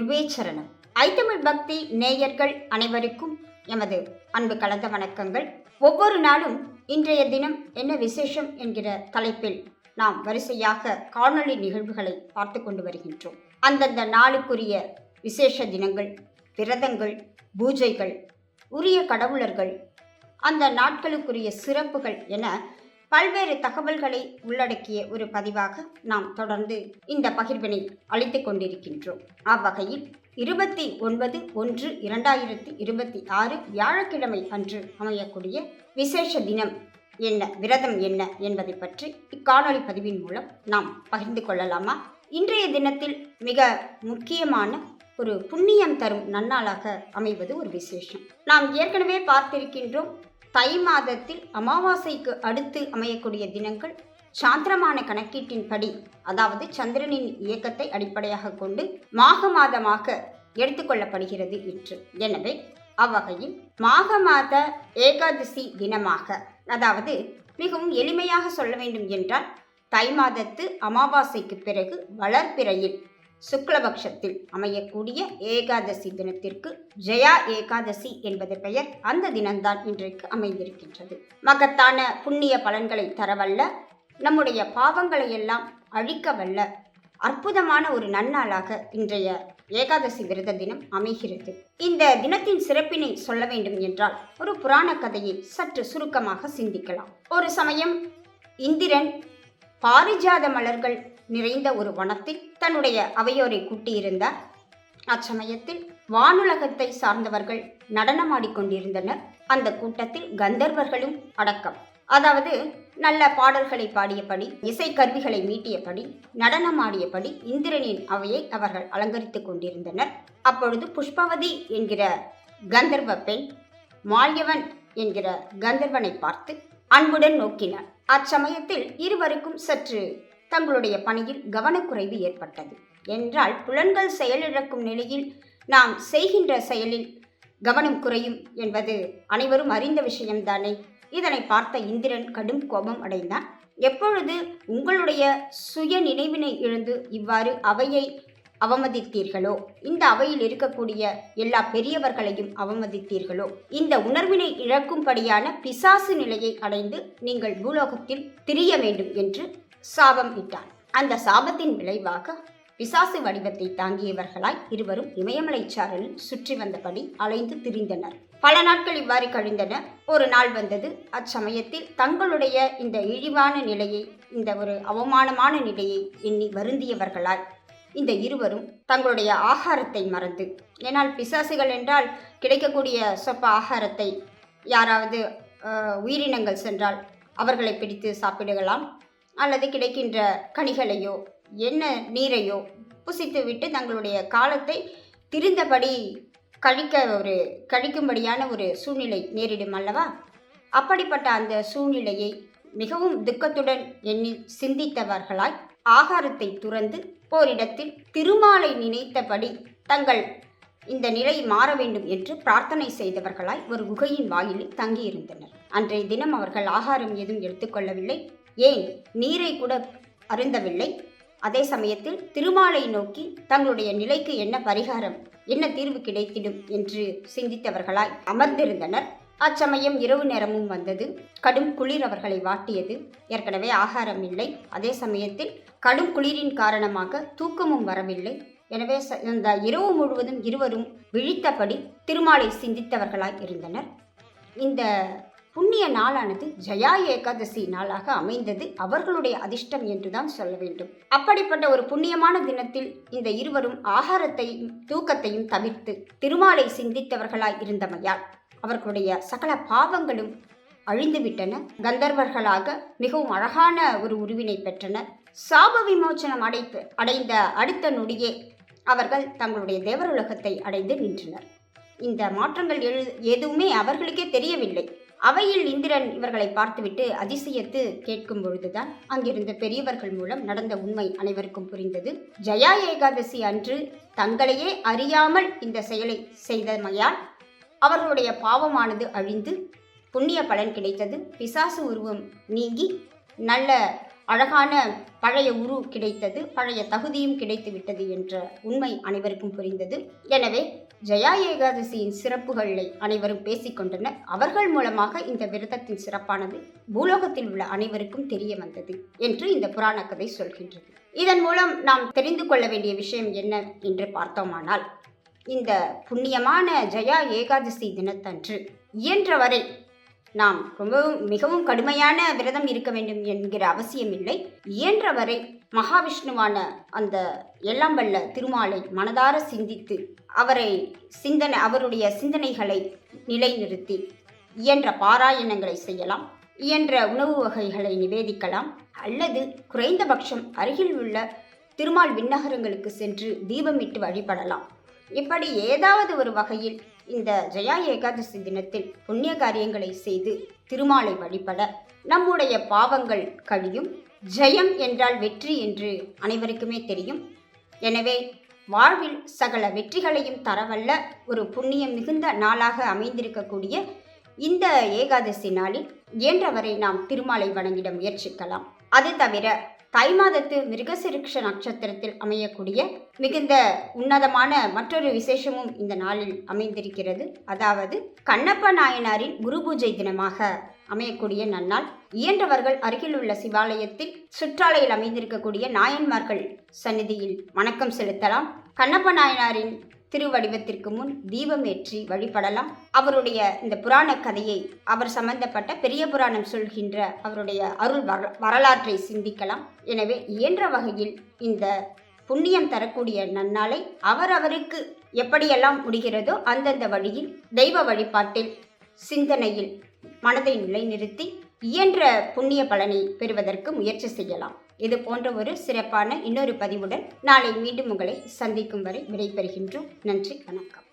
குருவே சரணம் ஐத்தமிழ் பக்தி நேயர்கள் அனைவருக்கும் எமது அன்பு கலந்த வணக்கங்கள். ஒவ்வொரு நாளும் இன்றைய தினம் என்ன விசேஷம் என்கிற தலைப்பில் நாம் வரிசையாக காணொளி நிகழ்வுகளை பார்த்து கொண்டு வருகின்றோம். அந்தந்த நாளுக்குரிய விசேஷ தினங்கள் விரதங்கள் பூஜைகள் உரிய கடவுளர்கள் அந்த நாட்களுக்குரிய சிறப்புகள் என பல்வேறு தகவல்களை உள்ளடக்கிய ஒரு பதிவாக நாம் தொடர்ந்து இந்த பகிர்வினை அளித்து கொண்டிருக்கின்றோம். அவ்வகையில் இருபத்தி ஒன்பது ஒன்று இரண்டாயிரத்தி இருபத்தி ஆறு வியாழக்கிழமை அன்று அமையக்கூடிய விசேஷ தினம் என்ன விரதம் என்ன என்பதை பற்றி இக்காணொலி பதிவின் மூலம் நாம் பகிர்ந்து கொள்ளலாமா? இன்றைய தினத்தில் மிக முக்கியமான ஒரு புண்ணியம் தரும் நன்னாளாக அமைவது ஒரு விசேஷம். நாம் ஏற்கனவே பார்த்திருக்கின்றோம் தை மாதத்தில் அமாவாசைக்கு அடுத்து அமையக்கூடிய தினங்கள் சாந்திரமான கணக்கீட்டின்படி அதாவது சந்திரனின் இயக்கத்தை அடிப்படையாக கொண்டு மாக மாதமாக எடுத்துக்கொள்ளப்படுகிறது இன்று. எனவே அவ்வகையில் மாக மாத ஏகாதசி தினமாக அதாவது மிகவும் எளிமையாக சொல்ல வேண்டும் என்றால் தை மாதத்து அமாவாசைக்கு பிறகு வளர்பிறையில் சுக்லபக்ஷத்தில் அமையக்கூடிய ஏகாதசி தினத்திற்கு ஜெயா ஏகாதசி என்பது பெயர். அந்த தினம்தான் இன்றைக்கு அமைந்திருக்கின்றது. மகத்தான புண்ணிய பலன்களை தரவல்ல நம்முடைய பாவங்களை எல்லாம் அழிக்க வல்ல அற்புதமான ஒரு நன்னாளாக இன்றைய ஏகாதசி விரத தினம் அமைகிறது. இந்த தினத்தின் சிறப்பினை சொல்ல வேண்டும் என்றால் ஒரு புராண கதையை சற்று சுருக்கமாக சிந்திக்கலாம். ஒரு சமயம் இந்திரன் பாரிஜாத மலர்கள் நிறைந்த ஒரு வனத்தில் தன்னுடைய அவையோரை கூட்டியிருந்தார். அச்சமயத்தில் வானுலகத்தை சார்ந்தவர்கள் நடனமாடிக்கொண்டிருந்தனர் அந்த கூட்டத்தில் கந்தர்வர்களும் அடக்கம். அதாவது நல்ல பாடல்களை பாடியபடி இசை கருவிகளை மீட்டியபடி நடனமாடியபடி இந்திரனின் அவையை அவர்கள் அலங்கரித்துக் கொண்டிருந்தனர். அப்பொழுது புஷ்பவதி என்கிற கந்தர்வ பெண் மால்யவன் என்கிற கந்தர்வனை பார்த்து அன்புடன் நோக்கினார் அச்சமயத்தில் இருவருக்கும் சற்று தங்களுடைய பணியில் கவனக்குறைவு ஏற்பட்டது. என்றால் புலன்கள் செயலிழக்கும் நிலையில் நாம் செய்கின்ற செயலில் கவனம் குறையும் என்பது அனைவரும் அறிந்த விஷயம்தானே. இதனை பார்த்த இந்திரன் கடும் கோபம் அடைந்தான். எப்பொழுது உங்களுடைய சுய நினைவினை இழந்து இவ்வாறு அவையை அவமதித்தீர்களோ இந்த அவையில் இருக்கக்கூடிய எல்லா பெரியவர்களையும் அவமதித்தீர்களோ இந்த உணர்வினை இழக்கும்படியான பிசாசு நிலையை அடைந்து நீங்கள் பூலோகத்தில் திரிய வேண்டும் என்று சாபம் இட்டான் அந்த சாபத்தின் விளைவாக பிசாசு வடிவத்தை தாங்கியவர்களாய் இருவரும் இமயமலை சாரலில் சுற்றி வந்தபடி அலைந்து திரிந்தனர். பல நாட்கள் இவ்வாறு கழிந்தன. ஒரு நாள் வந்தது. அச்சமயத்தில் தங்களுடைய இந்த இழிவான நிலையை இந்த ஒரு அவமானமான நிலையை எண்ணி வருந்தியவர்களாய் இந்த இருவரும் தங்களுடைய ஆகாரத்தை மறந்து ஏனால் பிசாசுகள் என்றால் கிடைக்கக்கூடிய சொப்ப ஆகாரத்தை யாராவது உயிரினங்கள் சென்றால் அவர்களை பிடித்து சாப்பிடுகலாம். அல்லது கிடைக்கின்ற கனிகளையோ என்ன நீரையோ புசித்துவிட்டு தங்களுடைய காலத்தை திருந்தபடி கழிக்க ஒரு கழிக்கும்படியான ஒரு சூழ்நிலை நேரிடும் அல்லவா? அப்படிப்பட்ட அந்த சூழ்நிலையை மிகவும் துக்கத்துடன் எண்ணி சிந்தித்தவர்களாய் ஆகாரத்தை துறந்து போரிடத்தில் திருமாலை நினைத்தபடி தங்கள் இந்த நிலை மாற வேண்டும் என்று பிரார்த்தனை செய்தவர்களாய் ஒரு குகையின் வாயிலில் தங்கியிருந்தனர். அன்றைய தினம் அவர்கள் ஆகாரம் ஏதும் எடுத்துக்கொள்ளவில்லை. ஏன் நீரை கூட அருந்தவில்லை அதே சமயத்தில் திருமாலை நோக்கி தங்களுடைய நிலைக்கு என்ன பரிகாரம்? என்ன தீர்வு கிடைத்திடும் என்று சிந்தித்தவர்களாய் அமர்ந்திருந்தனர். அச்சமயம் இரவு நேரமும் வந்தது. கடும் குளிர் அவர்களை வாட்டியது. ஏற்கனவே ஆகாரம் இல்லை. அதே சமயத்தில் கடும் குளிரின் காரணமாக தூக்கமும் வரவில்லை. எனவே ச- இந்த இரவு முழுவதும் இருவரும் விழித்தபடி திருமாலை சிந்தித்தவர்களாய் இருந்தனர். இந்த புண்ணிய நாளானது ஜயா ஏகாதசி நாளாக அமைந்தது அவர்களுடைய அதிர்ஷ்டம் என்றுதான் சொல்ல வேண்டும். அப்படிப்பட்ட ஒரு புண்ணியமான தினத்தில் இந்த இருவரும் ஆகாரத்தையும் தூக்கத்தையும் தவிர்த்து திருமாலை சிந்தித்தவர்களாய் இருந்தமையால் அவர்களுடைய சகல பாவங்களும் அழிந்துவிட்டன. கந்தர்வர்களாக மிகவும் அழகான ஒரு உருவினை பெற்றனர் சாப விமோச்சனம் அடைத்து அடைந்த அடுத்த நொடியே அவர்கள் தங்களுடைய தேவருலகத்தை அடைந்து நின்றனர். இந்த மாற்றங்கள் எழு எதுவுமே அவர்களுக்கே தெரியவில்லை. அவையில் இந்திரன் இவர்களை பார்த்துவிட்டு அதிசயத்து கேட்கும் பொழுதுதான் அங்கிருந்த பெரியவர்கள் மூலம் நடந்த உண்மை அனைவருக்கும் புரிந்தது. ஜயா ஏகாதசி அன்று தங்களையே அறியாமல் இந்த செயலை செய்தமையால் அவர்களுடைய பாவமானது அழிந்து புண்ணிய பலன் கிடைத்தது. பிசாசு உருவம் நீங்கி நல்ல அழகான பழைய உரு கிடைத்தது பழைய தகுதியும் கிடைத்து விட்டது என்ற உண்மை அனைவருக்கும் புரிந்தது. எனவே ஜெயா ஏகாதசியின் சிறப்புகளை அனைவரும் பேசிக்கொண்டனர் அவர்கள் மூலமாக இந்த விரதத்தின் சிறப்பானது பூலோகத்தில் உள்ள அனைவருக்கும் தெரிய வந்தது என்று இந்த புராண கதை சொல்கின்றது. இதன் மூலம் நாம் தெரிந்து கொள்ள வேண்டிய விஷயம் என்ன என்று பார்த்தோமானால் இந்த புண்ணியமான ஜெயா ஏகாதசி தினத்தன்று இயன்றவரை நாம் ரொம்பவும் மிகவும் கடுமையான விரதம் இருக்க வேண்டும் என்கிற அவசியமில்லை. இயன்றவரை மகாவிஷ்ணுவான அந்த எல்லாம் வல்ல திருமாலை மனதார சிந்தித்து அவரை சிந்தனை அவருடைய சிந்தனைகளை நிலைநிறுத்தி இயன்ற பாராயணங்களை செய்யலாம். இயன்ற உணவு வகைகளை நிவேதிக்கலாம். அல்லது குறைந்தபட்சம் அருகில் உள்ள திருமால் விண்ணகரங்களுக்கு சென்று தீபமிட்டு வழிபடலாம். இப்படி ஏதாவது ஒரு வகையில் இந்த ஜெயா ஏகாதசி தினத்தில் புண்ணிய காரியங்களை செய்து திருமாலை வழிபட நம்முடைய பாவங்கள் கழியும். ஜெயம் என்றால் வெற்றி என்று அனைவருக்குமே தெரியும். எனவே வாழ்வில் சகல வெற்றிகளையும் தரவல்ல ஒரு புண்ணியம் மிகுந்த நாளாக அமைந்திருக்கக்கூடிய இந்த ஏகாதசி நாளில் இயன்றவரை நாம் திருமாலை வணங்கிட முயற்சிக்கலாம். அது தவிர தை மாதத்து மிருகசிருக்ஷ நட்சத்திரத்தில் அமையக்கூடிய மிகுந்த உன்னதமான மற்றொரு விசேஷமும் இந்த நாளில் அமைந்திருக்கிறது. அதாவது கண்ணப்ப நாயனாரின் குரு பூஜை தினமாக அமையக்கூடிய நன்னாள் இயன்றவர்கள் அருகில் உள்ள சிவாலயத்தில் சுற்றாலையில் அமைந்திருக்கக்கூடிய நாயன்மார்கள் சந்நிதியில் வணக்கம் செலுத்தலாம். கண்ணப்ப நாயனாரின் திருவடிவத்திற்கு முன் தீபம் ஏற்றி வழிபடலாம். அவருடைய இந்த புராண கதையை அவர் சம்பந்தப்பட்ட பெரிய புராணம் சொல்கின்ற அவருடைய அருள் வர வரலாற்றை சிந்திக்கலாம். எனவே இயன்ற வகையில் இந்த புண்ணியம் தரக்கூடிய நன்னாளை அவரவருக்கு எப்படியெல்லாம் முடிகிறதோ அந்தந்த வழியில் தெய்வ வழிபாட்டில் சிந்தனையில் மனதை நிலைநிறுத்தி இயன்ற புண்ணிய பலனை பெறுவதற்கு முயற்சி செய்யலாம். இது போன்ற ஒரு சிறப்பான இன்னொரு பதிவுடன் நாளை மீண்டும் உங்களை சந்திக்கும் வரை விடைபெறுகின்றோம். நன்றி வணக்கம்.